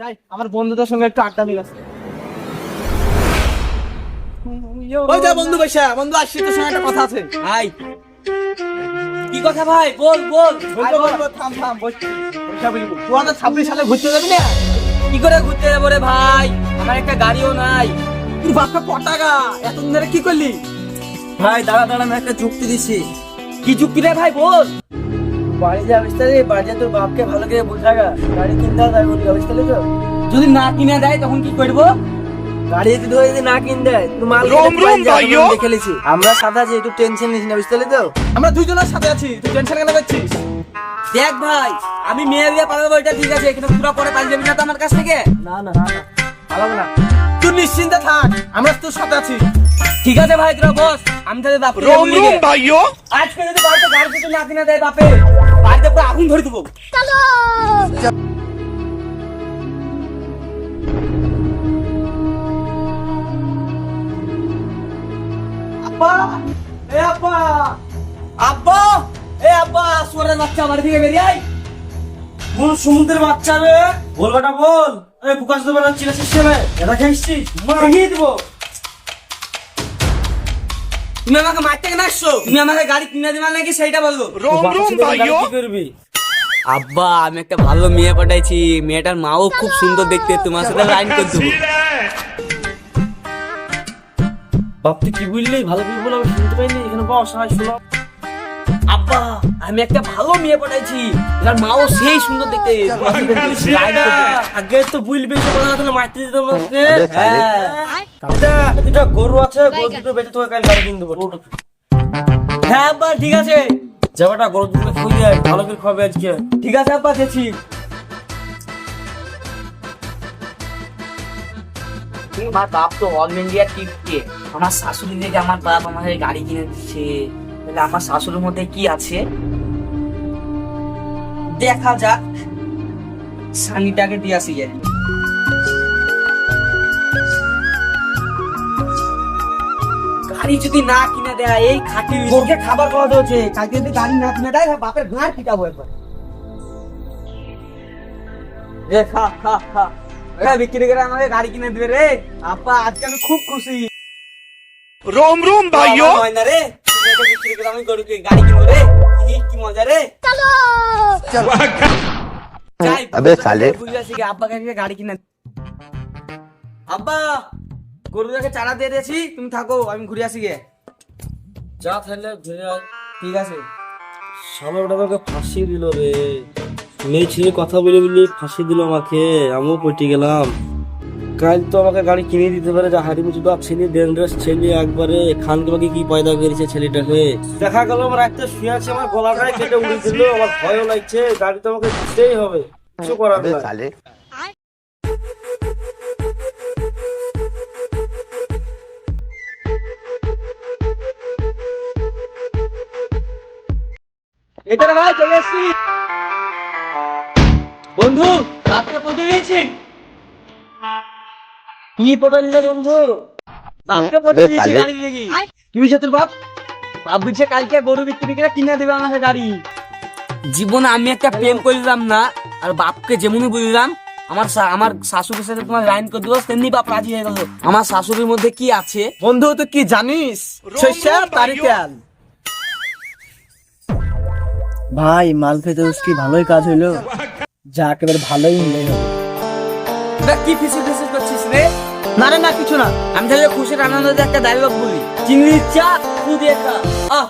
চাই আমার বন্ধুদের সঙ্গে একটু আড্ডা দিলাম। ওই যা বন্ধু বৈশা বন্ধু আসছি তোর সঙ্গে একটা কথা আছে। ভাই। কি কথা ভাই? বল বল। থাম থাম দু হাজার ছাব্বিশ সালে ঘুরতে যাবি না? কি করে ঘুরতে যাব রে ভাই? আমার একটা গাড়িও নাই। তুই বাপটা পটাগা এতদিন ধরে কি করলি? ভাই দাঁড়া দাঁড়া আমি একটা যুক্তি দিছি। কি যুক্তি রে ভাই? বল। বাড়ি বাড়িতে তোর বাপকে ভালো করে গাড়ি কিনতে হবে বলি তো। যদি না কিনে দেয় তখন কি করব? গাড়ি যদি যদি না কিন দেয় মাল আমরা একটু টেনশন নিস না বুঝতে তো? আমরা দুজনের সাথে আছি তুই টেনশন কেন করছিস? দেখ ভাই আমি মেয়ে বিয়ে পালাবো এটা ঠিক আছে কিন্তু পুরো পরে পালিয়ে যাবি না তো আমার কাছ থেকে? না না না পালাবো না। তুই নিশ্চিন্তে থাক আমরা তোর সাথে আছি। ঠিক আছে ভাই তোরা বস আমি তাহলে বাপ রোম রোম ভাইও। আজকে যদি গাড়ি না দেয় বাপে। বাড়িতে পুরো আগুন ধরে দেবো। আব্বা এ আব্বা। আব্বা এ আব্বা সোরের বাচ্চা বাড়ি থেকে বেরিয়ে আয়। কোন সমুদ্রের বাচ্চা রে। বলবাটা বল। এই বুকাশ দেবে না চিনা সিস্টেমে এটা খেয়েছিস? মারিয়ে দেবো। তুমি আমাকে মারতে কেন আসছো? তুমি আমাকে গাড়ি কিনে দিবা নাকি সেইটা বলো। কি করবি? আব্বা আমি একটা ভালো মেয়ে পাঠাইছি। মেয়েটার মাও খুব সুন্দর দেখতে। তোমার সাথে লাইন করে দেবো বাপ তুই কি বুঝলি ভালো করে বলো আমি শুনতে পাইনি। এখানে বস আয় শোনো। আব্বা আমি একটা ভালো মেয়ে পাঠাইছি যার মাও সেই সুন্দর দেখতে। আগে তো বুঝবি মারতে দিত আমাকে হ্যাঁ। দুটা গরু আছে গরু দুটো বেঁচে তোকে কাল গাড়ি কিনে দেবো। হ্যাঁ আব্বা ঠিক আছে। যাবাটা গরু দুটো খুঁজে দেয় ভালো করে খাবে আজকে। ঠিক আছে আব্বা আমার বাপ তো অল ইন্ডিয়া টিপকে আমার শাশুড়ি থেকে আমার বাপ আমাকে গাড়ি কিনে দিচ্ছে। তাহলে আমার শাশুড়ির মধ্যে কি আছে? দেখা যাক। সানিটাকে দিয়ে আসি গাড়ি যদি না কিনে দেয় এই খাটি খাবার কালকে যদি গাড়ি না কিনে দেয় বাপের ঘাড় পিটাবো একবার। রে বিক্রি করে আমাকে গাড়ি কিনে দেবে রে। আজকে আমি খুব খুশি। রোম রোম ভাইও। হয় না রে। চারা দিয়ে দিয়েছি তুমি থাকো আমি ঘুরে আসি গে। যা থাকলে ঘুরে ঠিক আছে। ফাঁসি দিল রে। মেয়ে ছেলে কথা বলে বলে ফাঁসি দিল আমাকে আমিও পটি গেলাম। কাল তো আমাকে গাড়ি কিনে দিতে পারে যা হাড়ি মুচুদা ছেলে ডেঞ্জারাস ছেলে একবারে। খান তোমাকে কি পয়দা করেছে ছেলেটাকে? দেখা গেল আমার একটা শুয়ে আছে আমার গলাটাই কেটে উড়ে দিল আমার ভয়ও লাগছে গাড়ি তো আমাকে দিতেই হবে। কিছু করার নেই। এটার ভাই চলে এসছি। বন্ধু রাত্রে পৌঁছে গেছি। কি পটাইলে বন্ধু? কি হয়েছে বাপ বাপ বলছে কালকে গরু বিক্রি করে কিনে দেবে আমাকে গাড়ি। জীবনে আমি একটা প্রেম করলাম না আর বাপকে যেমনই বুঝলাম আমার আমার শাশুড়ির সাথে তোমার লাইন করে দেবো তেমনি বাপ রাজি হয়ে গেল। আমার শাশুড়ির মধ্যে কি আছে? বন্ধু তুই কি জানিস? শস্যা তারি তেল। ভাই মাল খেতে কি ভালোই কাজ হইল। যা একেবারে ভালোই হইল কি না না, কিছু না। আমি তাহলে খুশির আনন্দ একটা ডায়লগ বলি। চিংড়ির চা, খুদে খা আহ